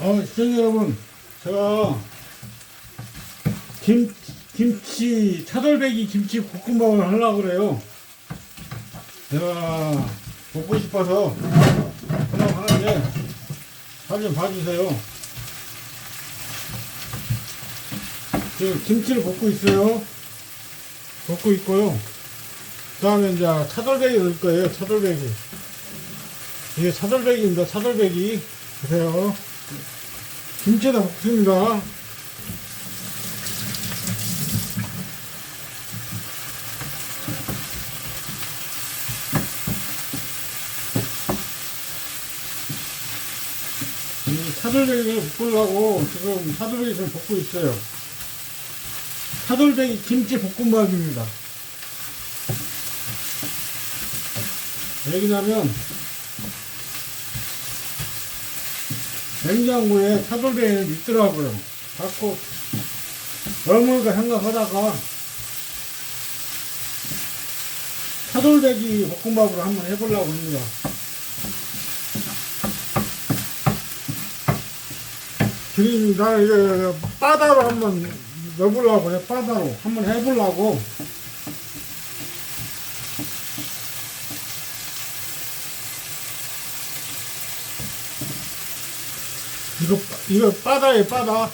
어, 시청자 여러분, 제가 김, 김치, 차돌배기 김치 볶음밥을 하려고 그래요. 제가 먹고 싶어서 그냥 하는데, 잘좀 봐주세요. 지금 김치를 볶고 있어요. 볶고 있고요. 그 다음에 이제 차돌배기 넣을 거예요, 차돌배기. 이게 차돌배기입니다, 차돌배기. 보세요. 김치에다 볶습니다. 이 차돌배기를 볶으려고 지금 차돌배기 좀 볶고 있어요. 차돌배기 김치 볶음밥입니다. 왜냐면 냉장고에 차돌배기는 있더라고요. 갖고 넣을까 생각하다가 차돌배기 볶음밥으로 한번 해보려고 합니다. 지금 나 이제 바다로 한번 넣어보려고 해. 바다로 한번 해보려고. 이거 이거 바다에 바다.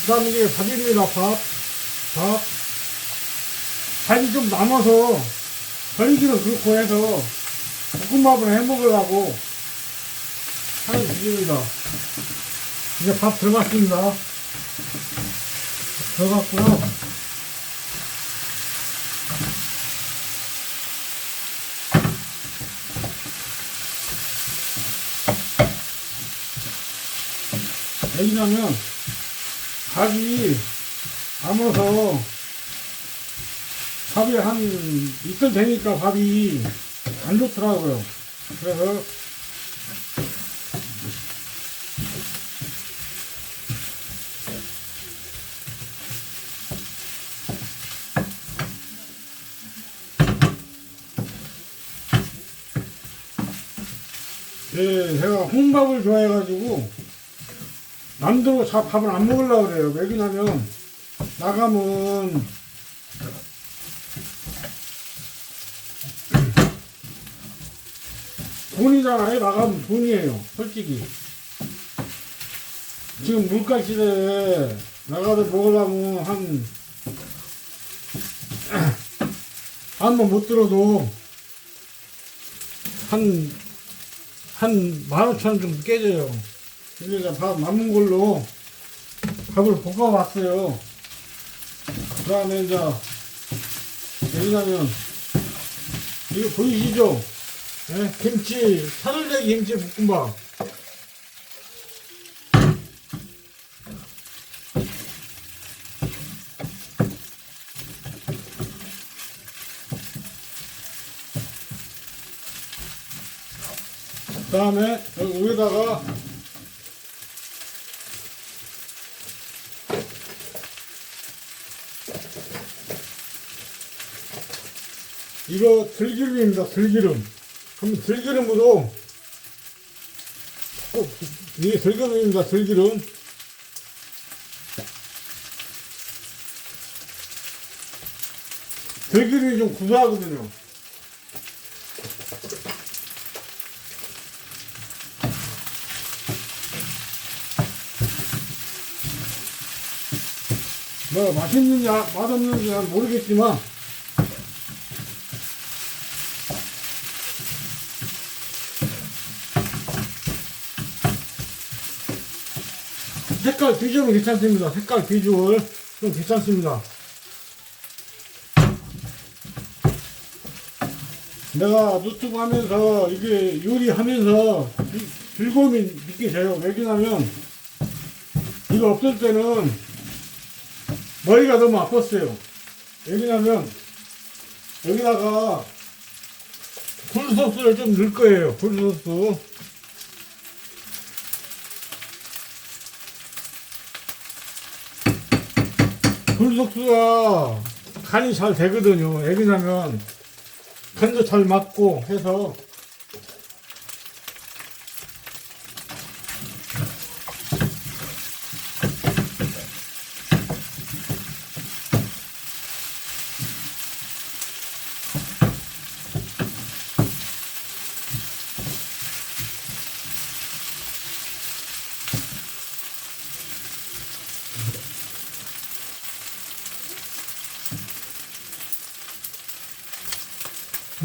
그 다음 이게 밥입니다. 밥, 밥. 밥이 좀 남아서 버리기는 그렇고 해서 볶음밥을 해 먹으려고 하는 중입니다. 이제 밥 들어갔습니다. 들어갔고요. 왜냐면 밥이 남아서 밥이 한 이틀 되니까 밥이 안 좋더라고요. 그래서 예, 제가 홍밥을 좋아해가지고 남들고 자 밥을 안 먹으려고 그래요. 왜냐면 나가면 돈이잖아요. 나가면 돈이에요. 솔직히. 지금 물가 시대에 나가서 먹으려면 한, 한번 못 들어도 한, 한 만 오천 원 정도 깨져요. 그러니까 밥 남은 걸로 밥을 볶아왔어요. 그 다음에 이제, 왜냐면, 이거 보이시죠? 예, 김치, 사돌대기 김치 볶음밥. 그 다음에 여기 위에다가 이거 들기름입니다, 들기름. 그럼 들기름으로 꼭 이게 들기름입니다 들기름 들기름이 좀 구수하거든요 뭐 맛있는지 아- 맛없는지 는 모르겠지만 색깔 비주얼은 괜찮습니다. 색깔 비주얼 좀 괜찮습니다. 내가 유튜브 하면서 이게 요리하면서 이- 즐거움이 느껴져요. 왜냐하면 이거 없을 때는 머리가 너무 아팠어요. 왜냐하면 여기다가 굴소스를 좀 넣을 거예요. 굴소스. 굴소스가 간이 잘 되거든요. 왜냐면 간도 잘 맞고 해서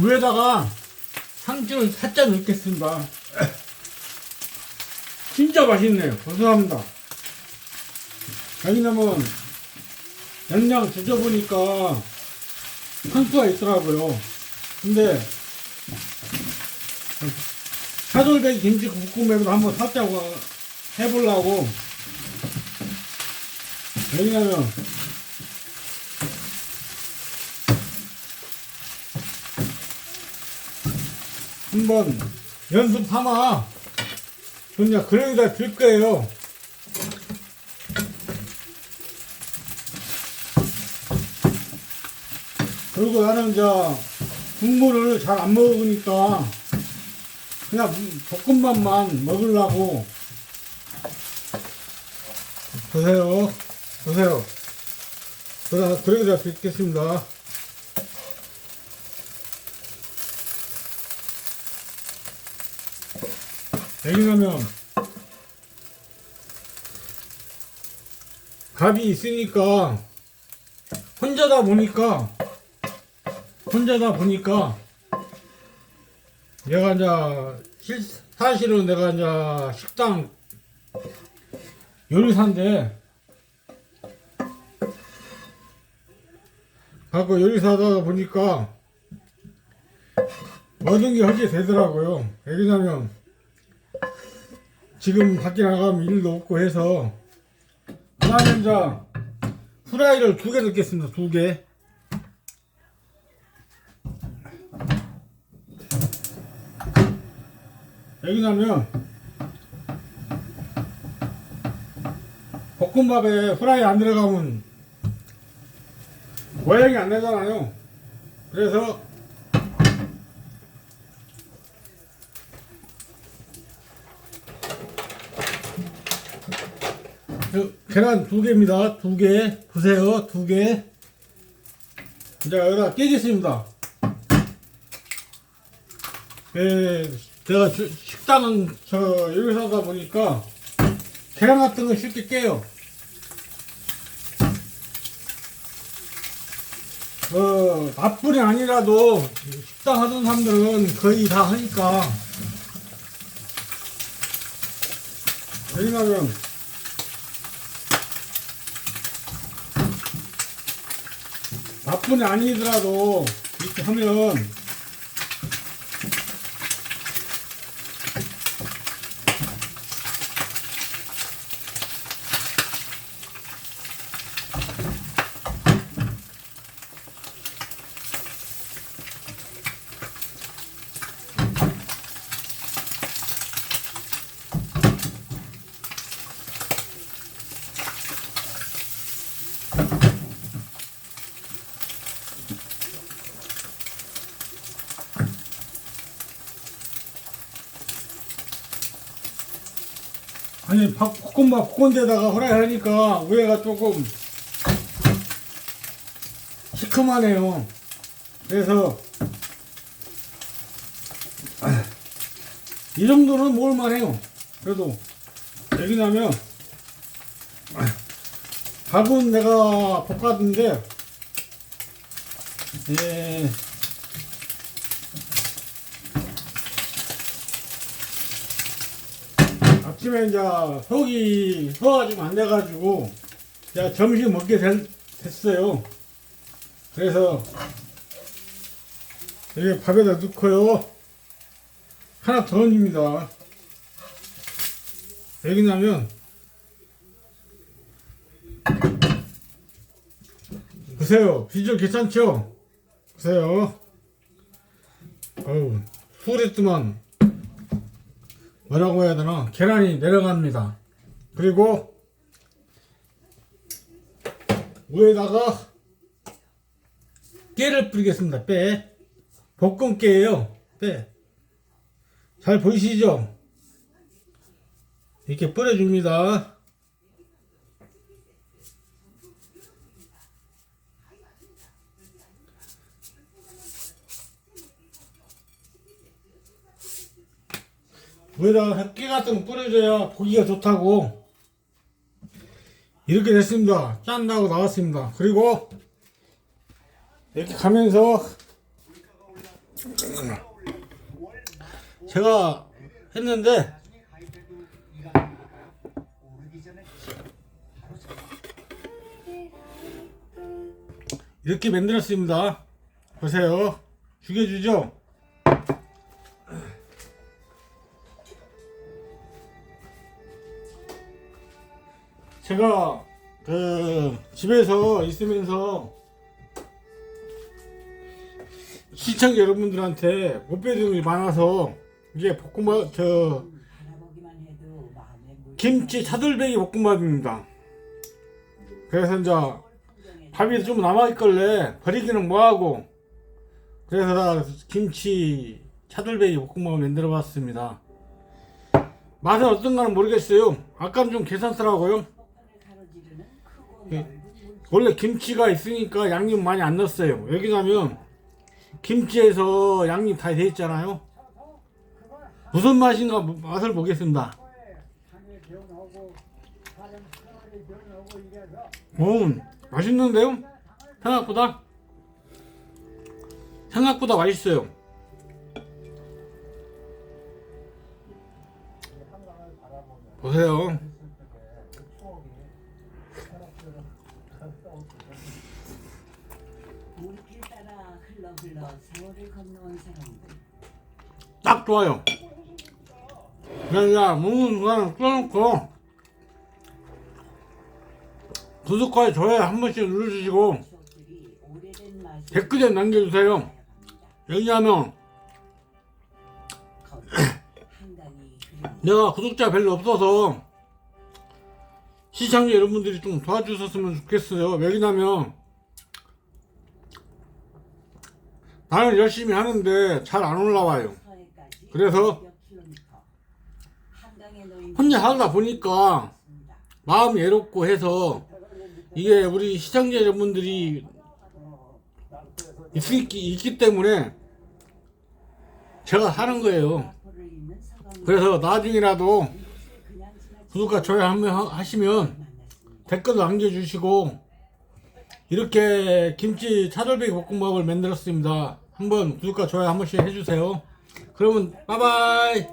위에다가 상추를 살짝 넣겠습니다. 진짜 맛있네요. 고소합니다. 왜냐면 양양 드셔보니까 상추가 있더라고요. 근데 차돌배기 김치 볶음밥도 한번 살짝 해보려고 왜냐면 한번 연습 삼아 그냥 그러기다 줄 거예요. 그리고 나는 이제 국물을 잘 안 먹으니까 그냥 볶음밥만 먹으려고 보세요 보세요 그래 그러기다 드리겠습니다. 왜냐면 밥이 있으니까 혼자다 보니까 혼자다 보니까 내가 이제 실, 사실은 내가 이제 식당 요리사인데 갖고 요리사다 보니까 모든 게 하게 되더라고요. 왜냐면 지금 밖에 나가면 일도 없고 해서 나는 이제 후라이를 두 개 넣겠습니다. 두 개. 여기 나면 볶음밥에 후라이 안 들어가면 모양이 안 나잖아요. 그래서 그 계란 두 개입니다. 두 개. 보세요. 두 개. 이제 여기다 깨겠습니다. 예, 제가 주- 식당은 저 여기서 하다 보니까 계란 같은 거 쉽게 깨요. 어, 나뿐이 아니라도 식당 하던 사람들은 거의 다 하니까. 왜냐면 나뿐이 아니더라도 이렇게 하면 아니 밥 볶음밥 볶은데다가 후라이 하니까 위에가 조금 시큼하네요. 그래서 아, 이 정도는 먹을만해요. 그래도 여기 나면 아, 밥은 내가 볶았는데 예. 아침에 이제 속이 소화가 좀안 돼가지고 이제 점심 먹게 될- 됐어요. 그래서 여기 밥에다 넣고요. 하나 더 얹습니다. 여기 나면 보세요. 비주얼 괜찮죠? 보세요. 어우, 수랬더만 뭐라고 해야 되나 계란이 내려갑니다 그리고 위에다가 깨를 뿌리겠습니다 빼 볶음깨예요. 네. 잘 보이시죠? 이렇게 뿌려줍니다. 위에다가 깨 같은 거 뿌려줘야 보기가 좋다고 이렇게 됐습니다. 짠다고 나왔습니다. 그리고 이렇게 가면서 제가 했는데 이렇게 만들었습니다. 보세요. 죽여주죠? 제가 그 집에서 있으면서 시청자 여러분들한테 못 배우는 게 많아서 이게 볶음밥 저 김치 차돌배기 볶음밥입니다. 그래서 이제 밥이 좀 남아있길래 버리기는 뭐하고 그래서 나 김치 차돌배기 볶음밥을 만들어 봤습니다. 맛은 어떤가는 모르겠어요. 아까는 좀 괜찮더라고요. 원래 김치가 있으니까 양념 많이 안 넣었어요. 왜냐면 김치에서 양념 다 돼 있잖아요. 무슨 맛인가 뭐- 맛을 보겠습니다. 오, 맛있는데요? 생각보다 생각보다 맛있어요. 보세요. 딱 좋아요. 그냥 먹는 거는 끊어놓고 구독과 좋아요 한 번씩 눌러주시고 댓글에 남겨주세요. 왜냐하면 내가 구독자 별로 없어서 시청자 여러분들이 좀 도와주셨으면 좋겠어요. 왜냐면 나는 열심히 하는데 잘 안 올라와요. 그래서 500 킬로미터. 한강에 놓인 혼자 살다 보니까. 마음이 외롭고 해서 이게 우리 시청자 여러분들이 있기, 있기 때문에 제가 하는 거예요. 그래서 나중이라도 구독과 좋아요 한번 하- 하시면. 댓글도 남겨주시고 이렇게 김치 차돌배기 볶음밥을 만들었습니다. 한번 구독과 좋아요 한 번씩 해주세요. 그러면 빠바이